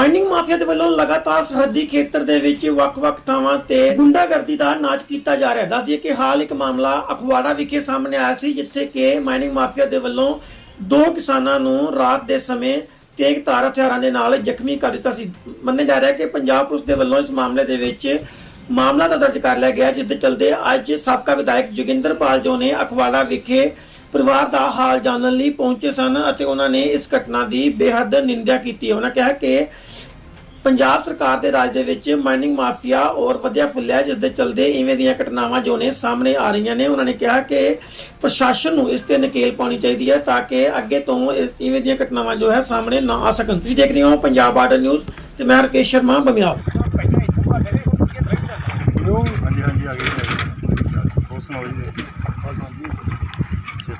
Mining mafia ਦੇ ਵੱਲੋਂ ਲਗਾਤਾਰ ਸਰਹੱਦੀ ਖੇਤਰ ਦੇ ਵਿੱਚ ਵੱਖ-ਵੱਖ ਥਾਵਾਂ ਤੇ ਗੁੰਡਾਗਰਦੀ ਦਾ ਨਾਚ ਕੀਤਾ ਜਾ ਰਿਹਾ ਹੈ। ਦੱਸ ਕਿ ਹਾਲ ਇੱਕ ਮਾਮਲਾ ਅਖਵਾੜਾ ਵਿਖੇ ਸਾਹਮਣੇ ਆਇਆ ਸੀ, ਜਿੱਥੇ ਕਿ ਮਾਈਨਿੰਗ ਮਾਫੀਆ ਦੇ ਵੱਲੋਂ ਦੋ ਕਿਸਾਨਾਂ ਨੂੰ ਰਾਤ ਦੇ ਸਮੇਂ ਤੇਗ ਧਾਰ ਹਥਿਆਰਾਂ ਦੇ ਨਾਲ ਜ਼ਖਮੀ ਕਰ ਦਿੱਤਾ ਸੀ। ਮੰਨਿਆ ਜਾ ਰਿਹਾ ਹੈ ਕਿ ਪੰਜਾਬ ਪੁਲਿਸ ਦੇ ਵੱਲੋਂ ਇਸ ਮਾਮਲੇ ਦੇ ਵਿੱਚ ਮਾਮਲਾ ਤਾਂ ਦਰਜ ਕਰ ਲਿਆ ਗਿਆ ਜਿਸ ਦੇ ਚਲਦੇ ਅੱਜ ਸਾਬਕਾ ਵਿਧਾਇਕ ਜੋਗਿੰਦਰ ਪਾਲ ਜੋ ਨੇ ਅਖਵਾੜਾ ਵਿਖੇ ਪਰਿਵਾਰ ਦਾ ਹਾਲ ਜਾਣਨ ਲਈ ਪਹੁੰਚੇ ਸਨ ਅਤੇ ਉਹਨਾਂ ਨੇ ਇਸ ਘਟਨਾ ਦੀ ਬੇਹੱਦ ਨਿੰਦਿਆ ਕੀਤੀ। ਉਹਨਾਂ ਕਿਹਾ ਕਿ ਪੰਜਾਬ ਸਰਕਾਰ ਦੇ ਰਾਜ ਦੇ ਵਿੱਚ ਮਾਈਨਿੰਗ ਮਾਫੀਆ ਔਰ ਵਧਿਆ ਫੁੱਲਿਆ, ਜਿਸ ਦੇ ਚਲਦੇ ਇਵੇਂ ਦੀਆਂ ਘਟਨਾਵਾਂ ਜੋ ਨੇ ਸਾਹਮਣੇ ਆ ਰਹੀਆਂ ਨੇ, ਉਹਨਾਂ ਨੇ ਕਿਹਾ ਕਿ ਪ੍ਰਸ਼ਾਸਨ ਨੂੰ ਇਸ ਤੇ ਨਕੇਲ ਪਾਉਣੀ ਚਾਹੀਦੀ ਹੈ ਤਾਂ ਕਿ ਅੱਗੇ ਤੋਂ ਇਸ ਇਵੇਂ ਦੀਆਂ ਘਟਨਾਵਾਂ ਜੋ ਹੈ ਸਾਹਮਣੇ ਨਾ ਆ ਸਕਣ। ਤੁਸੀਂ ਦੇਖ ਰਹੇ ਹੋ ਪੰਜਾਬ ਆਰਡਰ ਨਿਊਜ਼ ਤੇ ਮੈਂ ਰਕੇਸ਼ ਸ਼ਰਮਾ, ਬਮਿਆਲ। ਹਾਂਜੀ ਹਾਂਜੀ, ਆ ਗਏ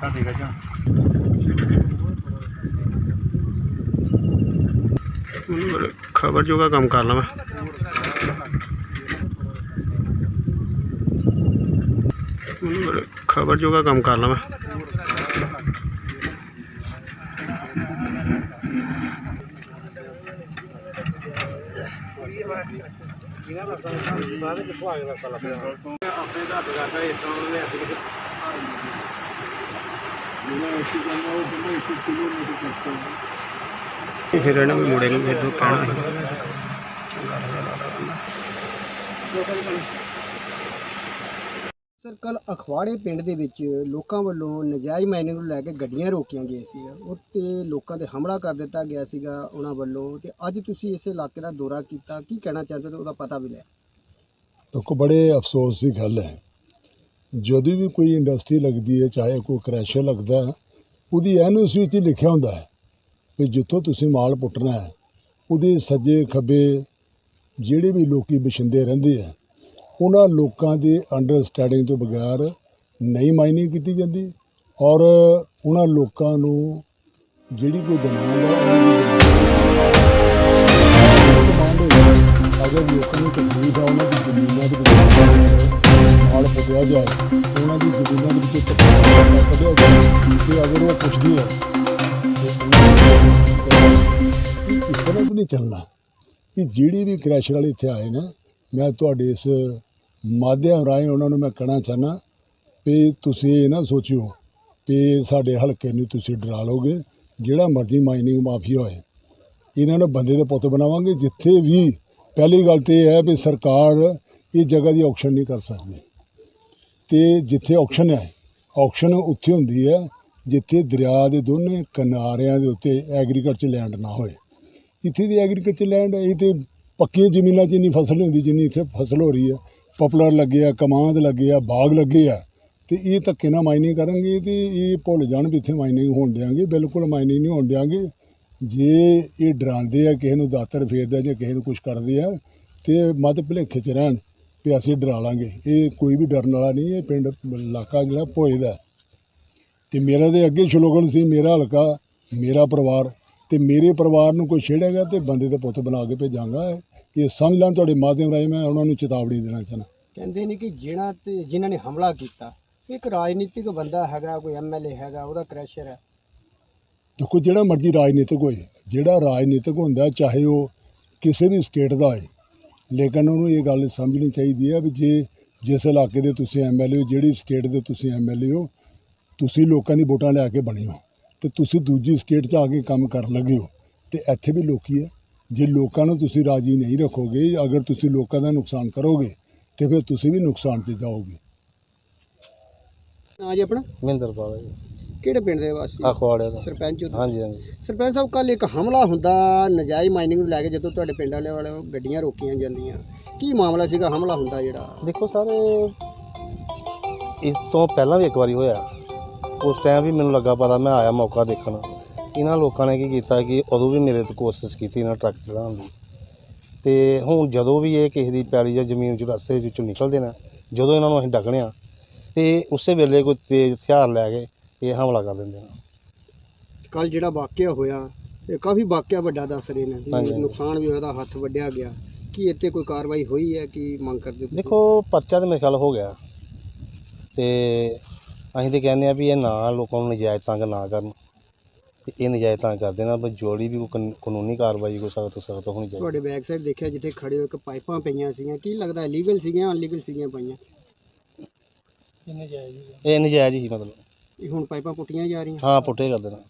ਹੋਰ ਸੁਣਾਓ ਜੀ ਸਿਹਤਾਂ ਠੀਕ ਹੈ ਜੀ ਖਬਰ ਜੋਗਾ ਫਿਰ ਇਹਨੇ ਵੀ ਮੁੰਡੇ ਨੂੰ ਫਿਰ ਤੋਂ ਕਹਿਣਾ ਸਰ ਕੱਲ ਅਖਵਾੜੇ ਪਿੰਡ ਦੇ ਵਿੱਚ ਲੋਕਾਂ ਵੱਲੋਂ ਨਜਾਇਜ਼ ਮਾਈਨਿੰਗ ਨੂੰ ਲੈ ਕੇ ਗੱਡੀਆਂ ਰੋਕੀਆਂ ਗਈਆਂ ਸੀ ਉੱਤੇ ਲੋਕਾਂ ਤੇ ਹਮਲਾ ਕਰ ਦਿੱਤਾ ਗਿਆ ਸੀਗਾ ਉਹਨਾਂ ਵੱਲੋਂ ਤੇ ਅੱਜ ਤੁਸੀਂ ਇਸ ਇਲਾਕੇ ਦਾ ਦੌਰਾ ਕੀਤਾ। ਕੀ ਕਹਿਣਾ ਚਾਹੁੰਦੇ ਹੋ ਉਹਦਾ ਪਤਾ ਵੀ ਲਿਆ ਦੇਖੋ ਬੜੇ ਅਫਸੋਸ ਦੀ ਗੱਲ ਹੈ। ਜਦੋਂ ਵੀ ਕੋਈ ਇੰਡਸਟਰੀ ਲੱਗਦੀ ਹੈ, ਚਾਹੇ ਕੋਈ ਕ੍ਰੈਸ਼ਰ ਲੱਗਦਾ ਹੈ, ਉਹਦੀ ਐਨਓਸੀ ਵਿੱਚ ਹੀ ਲਿਖਿਆ ਹੁੰਦਾ ਹੈ ਕਿ ਜਿੱਥੋਂ ਤੁਸੀਂ ਮਾਲ ਪੁੱਟਣਾ ਹੈ, ਉਹਦੇ ਸੱਜੇ ਖੱਬੇ ਜਿਹੜੇ ਵੀ ਲੋਕੀ ਬਛਿੰਦੇ ਰਹਿੰਦੇ ਆ, ਉਹਨਾਂ ਲੋਕਾਂ ਦੀ ਅੰਡਰਸਟੈਂਡਿੰਗ ਤੋਂ ਬਗੈਰ ਨਹੀਂ ਮਾਈਨਿੰਗ ਕੀਤੀ ਜਾਂਦੀ ਔਰ ਉਹਨਾਂ ਲੋਕਾਂ ਨੂੰ ਜਿਹੜੀ ਕੋਈ ਡਿਮਾਂਡ ਹੈ ਅਗਰ ਲੋਕਾਂ ਨੂੰ ਤਕਲੀਫ ਹੈ ਉਹਨਾਂ ਦੀ ਜ਼ਮੀਨਾਂ ਦੇ ਵਿੱਚ ਨਾਲ ਪੁੱਟਿਆ ਜਾਏ, ਉਹਨਾਂ ਦੀ ਜ਼ਮੀਨਾਂ ਦੇ ਵਿੱਚ ਤਕਲੀਫ ਕੱਢਿਆ ਜਾਏ, ਤੇ ਅਗਰ ਉਹ ਪੁੱਛਦੀ ਹੈ, ਤੇ ਇਸ ਤਰ੍ਹਾਂ ਨਹੀਂ ਚੱਲਣਾ ਇਹ ਜਿਹੜੀ ਵੀ ਕ੍ਰੈਸ਼ਰ ਵਾਲੇ ਇੱਥੇ ਆਏ ਨਾ, ਮੈਂ ਤੁਹਾਡੇ ਇਸ ਮਾਧਿਅਮ ਰਾਹੀਂ ਉਹਨਾਂ ਨੂੰ ਮੈਂ ਕਹਿਣਾ ਚਾਹਨਾ ਵੀ ਤੁਸੀਂ ਇਹ ਨਾ ਸੋਚਿਓ ਵੀ ਸਾਡੇ ਹਲਕੇ ਨੂੰ ਤੁਸੀਂ ਡਰਾ ਲਓਗੇ, ਜਿਹੜਾ ਮਰਜ਼ੀ ਮਾਈਨਿੰਗ ਮਾਫੀਆ ਹੋਏ। ਇਹਨਾਂ ਨੂੰ ਬੰਦੇ ਦੇ ਪੁੱਤ ਬਣਾਵਾਂਗੇ, ਜਿੱਥੇ ਵੀ ਪਹਿਲੀ ਗੱਲ ਤੇ ਇਹ ਹੈ ਵੀ ਸਰਕਾਰ ਇਹ ਜਗ੍ਹਾ ਦੀ ਆਕਸ਼ਨ ਨਹੀਂ ਕਰ ਸਕਦੇ। ਤੇ ਜਿੱਥੇ ਆਕਸ਼ਨ ਹੈ ਆਕਸ਼ਨ ਉੱਥੇ ਹੁੰਦੀ ਹੈ, ਜਿੱਥੇ ਦਰਿਆ ਦੇ ਦੋਨੇ ਕਿਨਾਰਿਆਂ ਦੇ ਉੱਤੇ ਐਗਰੀਕਲਚਰ ਲੈਂਡ ਨਾ ਹੋਏ। ਇੱਥੇ ਦੀ ਐਗਰੀਕਲਚਰ ਲੈਂਡ ਇਹ ਤੇ ਪੱਕੀਆਂ ਜ਼ਮੀਨਾਂ 'ਚ ਇੰਨੀ ਫਸਲ ਨਹੀਂ ਹੁੰਦੀ ਜਿੰਨੀ ਇੱਥੇ ਫਸਲ ਹੋ ਰਹੀ ਹੈ। ਪਪਲਰ ਲੱਗੇ ਆ, ਕਮਾਂਦ ਲੱਗੇ ਆ, ਬਾਗ ਲੱਗੇ ਆ। ਤੇ ਇਹ ਧੱਕੇ ਨਾਲ ਮਾਈਨਿੰਗ ਕਰਨਗੇ ਤੇ ਇਹ ਭੁੱਲ ਜਾਣ ਵੀ ਇੱਥੇ ਮਾਈਨਿੰਗ ਹੋਣ ਦਿਆਂਗੇ। ਬਿਲਕੁਲ ਮਾਈਨਿੰਗ ਨਹੀਂ ਹੋਣ ਦਿਆਂਗੇ। ਜੇ ਇਹ ਡਰਾਉਂਦੇ ਆ, ਕਿਸੇ ਨੂੰ ਦਾਤਰ ਫੇਰਦੇ ਆ ਜਾਂ ਕਿਸੇ ਨੂੰ ਕੁਝ ਕਰਦੇ ਆ, ਤੇ ਮਤ ਭੁਲੇਖੇ 'ਚ ਰਹਿਣ। ਵੀ ਅਸੀਂ ਡਰਾ ਲਾਂਗੇ। ਇਹ ਕੋਈ ਵੀ ਡਰਨ ਵਾਲਾ ਨਹੀਂ ਇਹ ਪਿੰਡ ਇਲਾਕਾ ਜਿਹੜਾ ਭੋਏ ਦਾ। ਤੇ ਮੇਰਾ ਦੇ ਅੱਗੇ ਸ਼ਲੋਗਨ ਸੀ ਮੇਰਾ ਹਲਕਾ ਮੇਰਾ ਪਰਿਵਾਰ ਤੇ ਮੇਰੇ ਪਰਿਵਾਰ ਨੂੰ ਕੋਈ ਛੇੜੇਗਾ ਤੇ ਬੰਦੇ ਦੇ ਪੁੱਤ ਬਣਾ ਕੇ ਭੇਜਾਂਗਾ। ਇਹ ਸਮਝ ਲੈਣ ਤੁਹਾਡੇ ਮਾਧਿਅਮ ਰਾਹੀਂ ਮੈਂ ਉਹਨਾਂ ਨੂੰ ਚੇਤਾਵਨੀ ਦੇਣਾ ਚਾਹੁੰਦਾ। ਕਹਿੰਦੇ ਨੇ ਕਿ ਜਿਹਨਾਂ ਤੇ ਜਿਨ੍ਹਾਂ ਨੇ ਹਮਲਾ ਕੀਤਾ ਇੱਕ ਰਾਜਨੀਤਿਕ ਬੰਦਾ ਹੈਗਾ ਕੋਈ ਐਮਐਲਏ ਹੈਗਾ ਉਹਦਾ ਕ੍ਰੈਸ਼ਰ ਹੈ। ਦੇਖੋ ਜਿਹੜਾ ਮਰਜ਼ੀ ਰਾਜਨੀਤਿਕ ਹੋਏ ਜਿਹੜਾ ਰਾਜਨੀਤਿਕ ਹੁੰਦਾ ਚਾਹੇ ਉਹ ਕਿਸੇ ਵੀ ਸਟੇਟ ਦਾ ਹੋਏ ਲੇਕਿਨ ਉਹਨੂੰ ਇਹ ਗੱਲ ਸਮਝਣੀ ਚਾਹੀਦੀ ਹੈ ਵੀ ਜੇ ਜਿਸ ਇਲਾਕੇ ਦੇ ਤੁਸੀਂ ਐਮਐਲਏ ਹੋ ਜਿਹੜੀ ਸਟੇਟ ਦੇ ਤੁਸੀਂ ਐਮਐਲਏ ਹੋ ਤੁਸੀਂ ਲੋਕਾਂ ਦੀ ਵੋਟਾਂ ਲੈ ਕੇ ਬਣੇ ਹੋ ਤੇ ਤੁਸੀਂ ਦੂਜੀ ਸਟੇਟ 'ਚ ਆ ਕੇ ਕੰਮ ਕਰਨ ਲੱਗੇ ਹੋ ਤੇ ਇੱਥੇ ਵੀ ਲੋਕੀ ਹੈ। ਜੇ ਲੋਕਾਂ ਨੂੰ ਤੁਸੀਂ ਰਾਜੀ ਨਹੀਂ ਰੱਖੋਗੇ ਅਗਰ ਤੁਸੀਂ ਲੋਕਾਂ ਦਾ ਨੁਕਸਾਨ ਕਰੋਗੇ ਤੇ ਫਿਰ ਤੁਸੀਂ ਵੀ ਨੁਕਸਾਨ 'ਚ ਜਾਓਗੇ। ਨਾਂ ਜੀ ਆਪਣਾ? ਮਹਿੰਦਰਪਾਲ ਜੀ। ਕਿਹੜੇ ਪਿੰਡ ਦੇ ਵਾਸੀ? ਅਖਵਾੜੇ ਦਾ। ਸਰਪੰਚ? ਹਾਂਜੀ ਹਾਂਜੀ। ਸਰਪੰਚ ਸਾਹਿਬ ਕੱਲ ਇੱਕ ਹਮਲਾ ਹੁੰਦਾ ਨਜਾਇਜ਼ ਮਾਈਨਿੰਗ ਨੂੰ ਲੈ ਕੇ ਜਦੋਂ ਤੁਹਾਡੇ ਪਿੰਡ ਵਾਲੇ ਵਾਲੇ ਗੱਡੀਆਂ ਰੋਕੀਆਂ ਜਾਂਦੀਆਂ। ਕੀ ਮਾਮਲਾ ਸੀਗਾ ਹਮਲਾ ਹੁੰਦਾ ਜਿਹੜਾ? ਦੇਖੋ ਸਰ ਇਸ ਤੋਂ ਪਹਿਲਾਂ ਵੀ ਇੱਕ ਵਾਰੀ ਹੋਇਆ। ਉਸ ਟਾਈਮ ਵੀ ਮੈਨੂੰ ਲੱਗਾ ਪਤਾ ਮੈਂ ਆਇਆ ਮੌਕਾ ਦੇਖਣ। ਇਹਨਾਂ ਲੋਕਾਂ ਨੇ ਕੀ ਕੀਤਾ ਕਿ ਉਦੋਂ ਵੀ ਮੇਰੇ ਤੇ ਕੋਸ਼ਿਸ਼ ਕੀਤੀ ਇਹਨਾਂ ਟਰੱਕ ਚੜਾਉਣ ਦੀ। ਤੇ ਹੁਣ ਜਦੋਂ ਵੀ ਇਹ ਕਿਸੇ ਦੀ ਪੈਲੀ ਜਾਂ ਜ਼ਮੀਨ ਚ ਰਸਤੇ ਵਿੱਚੋਂ ਨਿਕਲਦੇ ਨੇ ਜਦੋਂ ਇਹਨਾਂ ਨੂੰ ਅਸੀਂ ਡੱਕਣਿਆ ਤੇ ਉਸੇ ਵੇਲੇ ਕੋਈ ਤੇਜ਼ ਹਥਿਆਰ ਲੈ ਕੇ ਇਹ ਹਮਲਾ ਕਰ ਦਿੰਦੇ ਨੇ। ਕੱਲ ਜਿਹੜਾ ਵਾਕਿਆ ਹੋਇਆ ਇਹ ਕਾਫੀ ਵਾਕਿਆ ਵੱਡਾ ਦੱਸ ਰਹੇ ਨੇ। ਨੁਕਸਾਨ ਵੀ ਹੋਇਆ ਹੱਥ ਵੱਡਿਆ ਗਿਆ। ਕੀ ਇੱਥੇ ਕੋਈ ਕਾਰਵਾਈ ਹੋਈ ਹੈ ਕੀ ਮੰਗ ਕਰਦੇ ਦੇਖੋ ਪਰਚਾ ਤਾਂ ਮੇਰੇ ਖਿਆਲ ਹੋ ਗਿਆ। ਤੇ ਅਸੀਂ ਤੇ ਕਹਿੰਦੇ ਆ ਵੀ ਇਹ ਨਾ ਲੋਕਾਂ ਨੂੰ ਨਜਾਇਜ਼ ਤੰਗ ਨਾ ਕਰਨ। ਤੇ ਇਹ ਨਜਾਇਜ਼ ਤੰਗ ਕਰਦੇ ਨਾ ਬਸ ਜੋੜੀ ਵੀ ਕੋਈ ਕਾਨੂੰਨੀ ਕਾਰਵਾਈ ਕੋਈ ਸਖਤ ਸਖਤ ਹੋਣੀ ਚਾਹੀਦੀ। ਤੁਹਾਡੇ ਬੈਕ ਸਾਈਡ ਦੇਖਿਆ ਜਿੱਥੇ ਖੜੇ ਹੋ ਇੱਕ ਪਾਈਪਾਂ ਪਈਆਂ ਸੀਗੀਆਂ। ਕੀ ਲੱਗਦਾ ਇਲੀਗਲ ਸੀਗੀਆਂ ਅਨਲੀਗਲ ਸੀਗੀਆਂ ਪਾਈਆਂ? ਇਹ ਨਜਾਇਜ਼ ਹੀ ਮਤਲਬ। ਹੁਣ ਪਾਈਪਾਂ ਪੁੱਟੀਆਂ ਜਾ ਰਹੀਆਂ। ਹਾਂ ਪੁੱਟੇ ਕਰ ਨੇ।